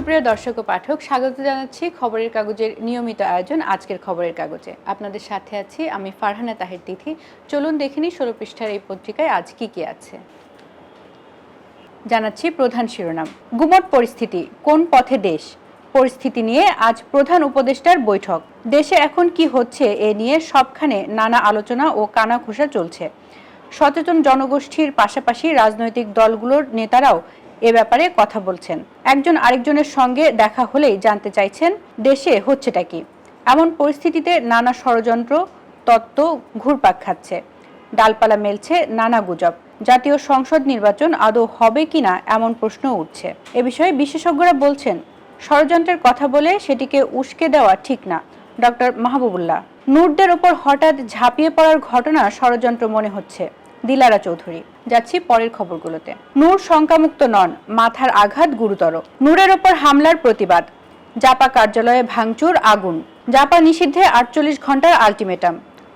সুপ্রিয় দর্শক ও পাঠক, স্বাগত জানাচ্ছি খবরের কাগজের নিয়মিত আয়োজন, আজকের খবরের কাগজে। আপনাদের সাথে আছি আমি ফারহানা তাহের তিথি। চলুন দেখে নিই ষোলো পৃষ্ঠার এই পত্রিকায় আজ কি কি আছে। জানাচ্ছি প্রধান শিরোনাম। গুমট পরিস্থিতি, কোন পথে দেশ? পরিস্থিতি নিয়ে আজ প্রধান উপদেষ্টার বৈঠক। দেশে এখন কি হচ্ছে এ নিয়ে সবখানে নানা আলোচনা ও কানাঘোষা চলছে। সচেতন জনগোষ্ঠীর পাশাপাশি রাজনৈতিক দলগুলোর নেতারাও এ ব্যাপারে কথা বলছেন। একজন আরেকজনের সঙ্গে দেখা হলেই জানতে চাইছেন, দেশে হচ্ছেটা কি? এমন পরিস্থিতিতে নানা ষড়যন্ত্র, তত্ত্ব ঘুরপাক খাচ্ছে। ডালপালা মেলছে নানা গুজব। জাতীয় সংসদ নির্বাচন আদৌ হবে কিনা এমন প্রশ্ন উঠছে। এ বিষয়ে বিশেষজ্ঞরা বলছেন, ষড়যন্ত্রের কথা বলে সেটিকে উস্কে দেওয়া ঠিক না। ডক্টর মাহবুবুল্লাহ, নূরদের ওপর হঠাৎ ঝাঁপিয়ে পড়ার ঘটনা ষড়যন্ত্র মনে হচ্ছে। দিলারা চৌধুরী। যাচ্ছি পরের খবরগুলোতে। নূর শঙ্কামুক্ত নন, মাথার আঘাত গুরুতর। নূরের ওপর হামলার প্রতিবাদ। জাপা কার্যালয়ে ভাঙচুর, আগুন। জাপা নিষিদ্ধে আটচল্লিশ ঘণ্টার আলটিমেটাম।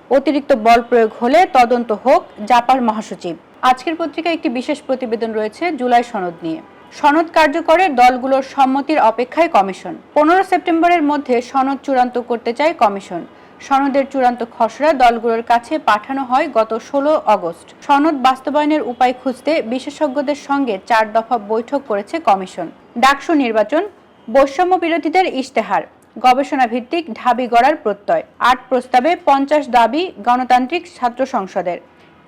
অতিরিক্ত বল প্রয়োগ হলে তদন্ত হোক জাপার মহাসচিব। আজকের পত্রিকায় একটি বিশেষ প্রতিবেদন রয়েছে জুলাই সনদ নিয়ে। সনদ কার্যকরে দলগুলোর সম্মতির অপেক্ষায় কমিশন। পনেরো সেপ্টেম্বরের মধ্যে সনদ চূড়ান্ত করতে চায় কমিশন। সনদের চূড়ান্ত খসড়া দলগুলোর কাছে পাঠানো হয় গত ষোলো অগস্ট। সনদ বাস্তবায়নের উপায় খুঁজতে বিশেষজ্ঞদের সঙ্গে চার দফা বৈঠক করেছে কমিশন। ডাকসু নির্বাচন, বৈষম্য বিরোধীদের ইশতেহার, গবেষণা ভিত্তিক ঢাবি গড়ার প্রত্যয়, আট প্রস্তাবে পঞ্চাশ দাবি গণতান্ত্রিক ছাত্র সংসদের,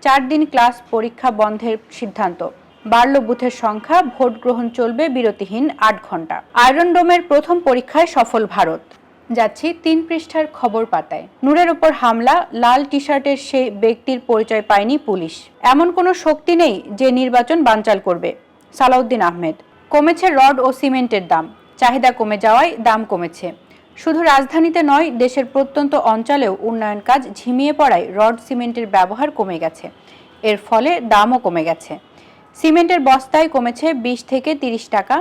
চার দিন ক্লাস পরীক্ষা বন্ধের সিদ্ধান্ত, বাড়ল বুথের সংখ্যা ভোট গ্রহণ চলবে বিরতিহীন আট ঘণ্টা। আয়রন ডোমের প্রথম পরীক্ষায় সফল ভারত। যাচ্ছি তিন পৃষ্ঠার খবর পাতায়। নূরের ওপর হামলা, লাল টি শার্টের সেই ব্যক্তির পরিচয় পায়নি পুলিশ। এমন কোনো শক্তি নেই যে নির্বাচন বানচাল করবে, সালাউদ্দিন আহমেদ। কমেছে রড ও সিমেন্টের দাম। চাহিদা কমে যাওয়ায় দাম কমেছে। শুধু রাজধানীতে নয়, দেশের প্রত্যন্ত অঞ্চলেও উন্নয়ন কাজ ঝিমিয়ে পড়ায় রড সিমেন্টের ব্যবহার কমে গেছে। এর ফলে দামও কমে গেছে। সিমেন্টের বস্তায় কমেছে বিশ থেকে তিরিশ টাকা,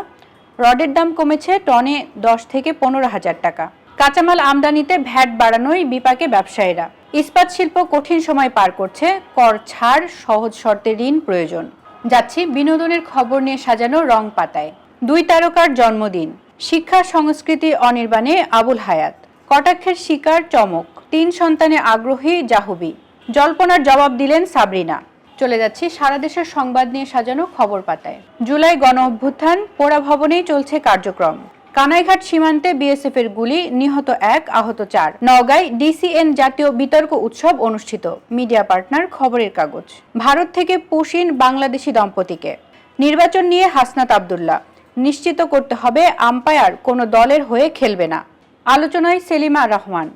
রডের দাম কমেছে টনে দশ থেকে পনেরো হাজার টাকা। কাঁচামাল আমদানিতে ভ্যাট বাড়ানোই বিপাকে ব্যবসায়ীরা। ইস্পাত শিল্প কঠিন সময় পার করছে, কর ছাড়, সহজ শর্তে ঋণ প্রয়োজন। যাচ্ছি বিনোদনের খবর নিয়ে সাজানো রং পাতায়। দুই তারকার জন্মদিন। শিক্ষা সংস্কৃতি অনির্বাণে আবুল হায়াত। কটাক্ষের শিকার চমক। তিন সন্তানে আগ্রহী জাহুবি জল্পনার জবাব দিলেন সাবরিনা। চলে যাচ্ছি সারা দেশের সংবাদ নিয়ে সাজানো খবর পাতায়। জুলাই গণ অভ্যুত্থান পোড়া ভবনেই চলছে কার্যক্রম। কানাইঘাট সীমান্তে বিএসএফ এর গুলি, নিহত এক, আহত চার। নওগাঁয় ডিসিএন জাতীয় বিতর্ক উৎসব অনুষ্ঠিত। মিডিয়া পার্টনার, খবরের কাগজ। ভারত থেকে পুশিন বাংলাদেশি দম্পতিকে। নির্বাচন নিয়ে হাসনাত আবদুল্লাহ। নিশ্চিত করতে হবে, আম্পায়ার কোনো দলের হয়ে খেলবে না। আলোচনায় সেলিমা রহমান।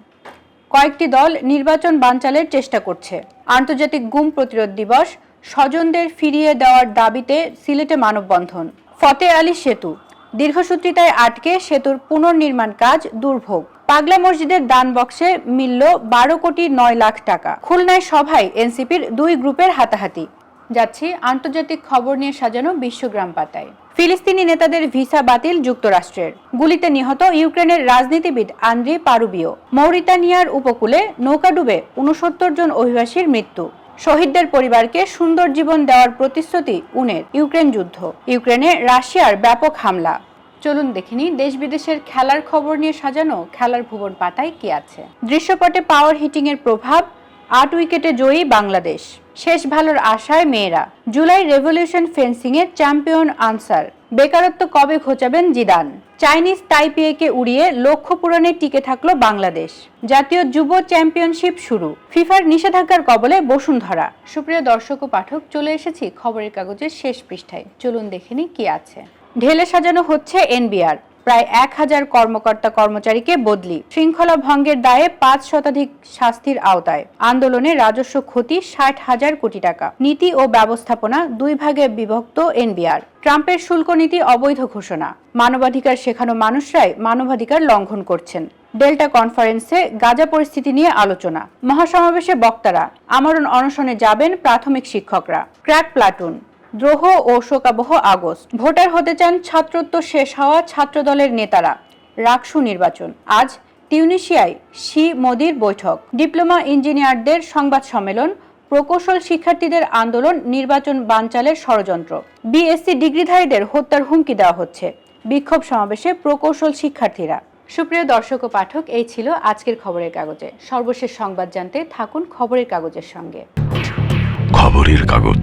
কয়েকটি দল নির্বাচন বানচালের চেষ্টা করছে। আন্তর্জাতিক গুম প্রতিরোধ দিবস, স্বজনদের ফিরিয়ে দেওয়ার দাবিতে সিলেটে মানববন্ধন। ফতে আলী সেতু। দীর্ঘসূত্রিতায় আটকে সেতুর পুনর্নির্মাণ কাজ দুর্ভোগ। পাগলা মসজিদের দান বক্সে মিলল বারো কোটি নয় লাখ টাকা। খুলনায় সভায় এনসিপির দুই গ্রুপের হাতাহাতি। যাচ্ছি আন্তর্জাতিক খবর নিয়ে সাজানো বিশ্বগ্রাম পাতায়। ফিলিস্তিনি নেতাদের ভিসা বাতিল যুক্তরাষ্ট্রের। গুলিতে নিহত ইউক্রেনের রাজনীতিবিদ আন্দ্রি পারুবিও। মৌরিতানিয়ার উপকূলে নৌকা ডুবে উনসত্তর জন অভিবাসীর মৃত্যু। শহীদদের পরিবারকে সুন্দর জীবন দেওয়ার প্রতিশ্রুতি উনের ইউক্রেন যুদ্ধ। ইউক্রেনে রাশিয়ার ব্যাপক হামলা। চলুন দেখিনি দেশ বিদেশের খেলার খবর নিয়ে সাজানো খেলার ভুবন পাতায় কি আছে। দৃশ্যপটে পাওয়ার হিটিং এর প্রভাব, আট উইকেটে জয়ী বাংলাদেশ। শেষ ভালোর আশায় মেয়েরা। জুলাই রেভলিউশন ফেন্সিং এর চ্যাম্পিয়ন আনসার। বেকারত্ব কবে ঘোচাবেন জিদান? চাইনিজ তাইপিএকে উড়িয়ে লক্ষ্য পূরণে টিকে থাকল বাংলাদেশ। জাতীয় যুব চ্যাম্পিয়নশিপ শুরু। ফিফার নিষেধাজ্ঞার কবলে বসুন্ধরা। সুপ্রিয় দর্শক ও পাঠক, চলে এসেছি খবরের কাগজের শেষ পৃষ্ঠায়। চলুন দেখে কি আছে। ঢেলে সাজানো হচ্ছে এনবিআর। প্রায় এক হাজার কর্মকর্তা কর্মচারীকে বদলি। শৃঙ্খলা ভঙ্গের দায়ে পাঁচ শতাধিক শাস্তির আওতায়। আন্দোলনে রাজস্ব ক্ষতি ষাট হাজার কোটি টাকা। নীতি ও ব্যবস্থাপনা দুই ভাগে বিভক্ত এনবিআর। ট্রাম্পের শুল্ক নীতি অবৈধ ঘোষণা। মানবাধিকার শেখানো মানুষরাই মানবাধিকার লঙ্ঘন করছেন। ডেল্টা কনফারেন্সে গাজা পরিস্থিতি নিয়ে আলোচনা। মহাসমাবেশে বক্তারা, আমরণ অনশনে যাবেন প্রাথমিক শিক্ষকরা। Crack platoon. দ্রোহ ও শোকাবহ আগস্ট। ভোটার হতে চান ছাত্রত্ব শেষ হওয়া ছাত্রদলের নেতারা। রাকসু নির্বাচন। আজ টিউনিশিয়ায় শি মোদির বৈঠক। ডিপ্লোমা ইঞ্জিনিয়ারদের সংবাদ সম্মেলন। প্রকৌশল শিক্ষার্থীদের আন্দোলন, নির্বাচন বানচালের ষড়যন্ত্র। বিএসসি ডিগ্রিধারীদের হত্যার হুমকি দেওয়া হচ্ছে। বিক্ষোভ সমাবেশে প্রকৌশল শিক্ষার্থীরা। সুপ্রিয় দর্শক ও পাঠক, এই ছিল আজকের খবরের কাগজে। সর্বশেষ সংবাদ জানতে থাকুন খবরের কাগজের সঙ্গে। খবরের কাগজ।